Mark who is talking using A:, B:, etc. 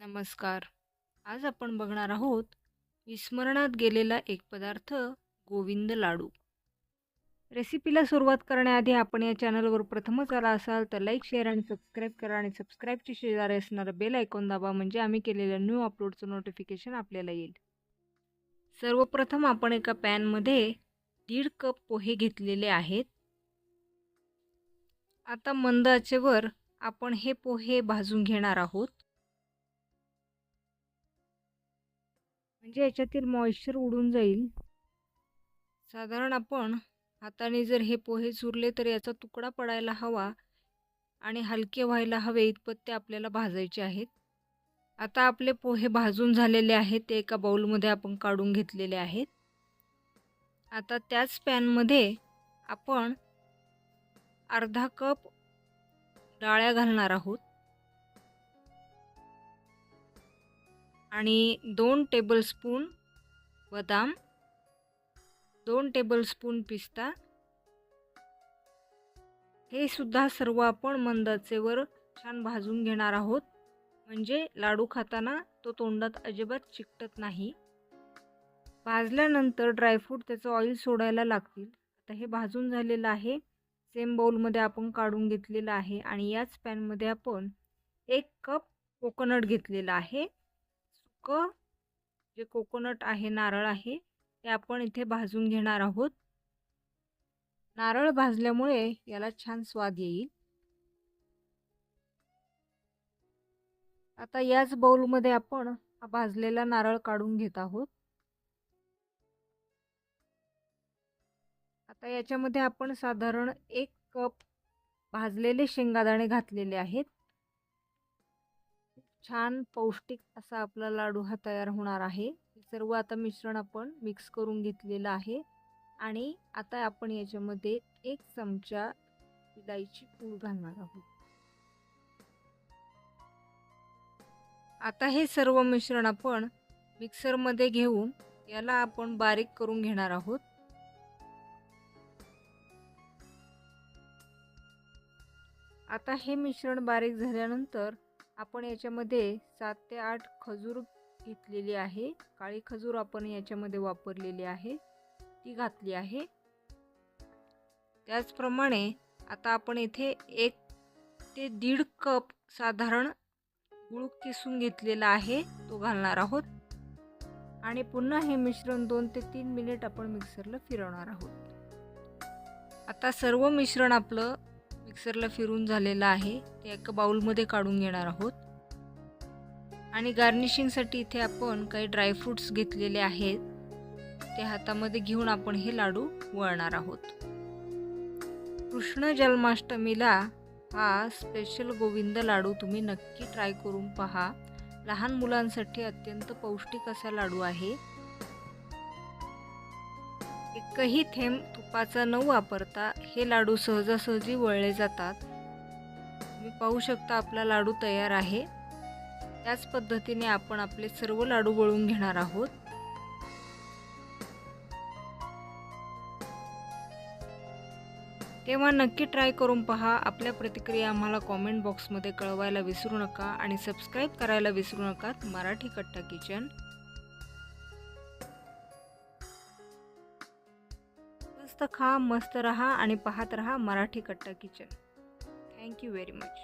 A: नमस्कार. आज आपण बघणार आहोत विस्मरणात गेलेला एक पदार्थ गोविंद लाडू. रेसिपीला सुरुवात करण्याआधी आपण या चॅनलवर प्रथमच आला असाल तर लाईक शेअर आणि सबस्क्राईब करा आणि सबस्क्राईबची शेजारी असणारं बेल ऐकून दाबा म्हणजे आम्ही केलेल्या न्यू अपलोडचं नोटिफिकेशन आपल्याला येईल. सर्वप्रथम आपण एका पॅनमध्ये दीड कप पोहे घेतलेले आहेत. आता मंद आचेवर आपण हे पोहे भाजून घेणार आहोत. म्हणजे याच्यातील मॉइश्चर उडून जाईल. साधारण आपण हाताने जर हे पोहे चुरले तर याचा तुकडा पडायला हवा आणि हलके व्हायला हवे इतपत ते आपल्याला भाजायचे आहेत. आता आपले पोहे भाजून झालेले आहेत ते एका बाऊलमध्ये आपण काढून घेतलेले आहेत. आता त्याच पॅनमध्ये आपण अर्धा कप डाळ्या घालणार आहोत. आणि दोन टेबलस्पून बदाम दोन टेबलस्पून पिस्ता. हे सुद्धा सर्व आपण मंदाचेवर छान भाजून घेणार आहोत. म्हणजे लाडू खाताना तो तोंडात अजिबात चिकटत नाही. भाजल्यानंतर ड्रायफ्रूट त्याचं ऑइल सोडायला लागतील. आता हे भाजून झालेलं आहे. सेम बाउलमध्ये आपण काढून घेतलेलं आहे आणि याच पॅनमध्ये आपण एक कप कोकोनट घेतलेला आहे. चक्क जे कोकोनट आहे नारळ आहे ते आपण इथे भाजून घेणार आहोत. नारळ भाजल्यामुळे याला छान स्वाद येईल. आता याच बाउलमध्ये आपण हा भाजलेला नारळ काढून घेत आहोत. आता याच्यामध्ये आपण साधारण एक कप भाजलेले शेंगादाणे घातलेले आहेत. छान पौष्टिक असा आपला लाडू हा तयार होणार आहे. हे सर्व आता मिश्रण आपण मिक्स करून घेतलेलं आहे. आणि आता आपण याच्यामध्ये एक चमचा इलायची पूड घालणार आहोत. आता हे सर्व मिश्रण आपण मिक्सरमध्ये घेऊन याला आपण बारीक करून घेणार आहोत. आता हे मिश्रण बारीक झाल्यानंतर आपण याच्यामध्ये सात ते आठ खजूर घेतलेली आहे. काळी खजूर आपण याच्यामध्ये वापरलेली आहे. ती घातली आहे. त्याचप्रमाणे आता आपण इथे एक ते दीड कप साधारण गुळ किसून घेतलेला आहे. तो घालणार आहोत. आणि पुन्हा हे मिश्रण दोन ते तीन मिनिट आपण मिक्सरला फिरवणार आहोत. आता सर्व मिश्रण आपलं मिक्सरला फिरून झालेलं आहे ते एका बाउलमध्ये काढून घेणार आहोत. आणि गार्निशिंगसाठी इथे आपण काही ड्रायफ्रूट्स घेतलेले आहेत. ते हातामध्ये घेऊन आपण हे लाडू वळणार आहोत. कृष्ण जन्माष्टमीला हा स्पेशल गोविंद लाडू तुम्ही नक्की ट्राय करून पहा. लहान मुलांसाठी अत्यंत पौष्टिक असा लाडू आहे. एकही थेंब तुपाचा न वापरता हे लाडू सहजासहजी वळले जातात. तुम्ही पाहू शकता आपला लाडू तयार आहे. त्याच पद्धतीने आपण आपले सर्व लाडू वळून घेणार आहोत. तेव्हा नक्की ट्राय करून पहा. आपल्या प्रतिक्रिया आम्हाला कॉमेंट बॉक्समध्ये कळवायला विसरू नका आणि सबस्क्राईब करायला विसरू नका. मराठी कट्टा किचन. मस्त खा मस्त रहा आणि पाहत रहा मराठी कट्टा किचन. Thank you very much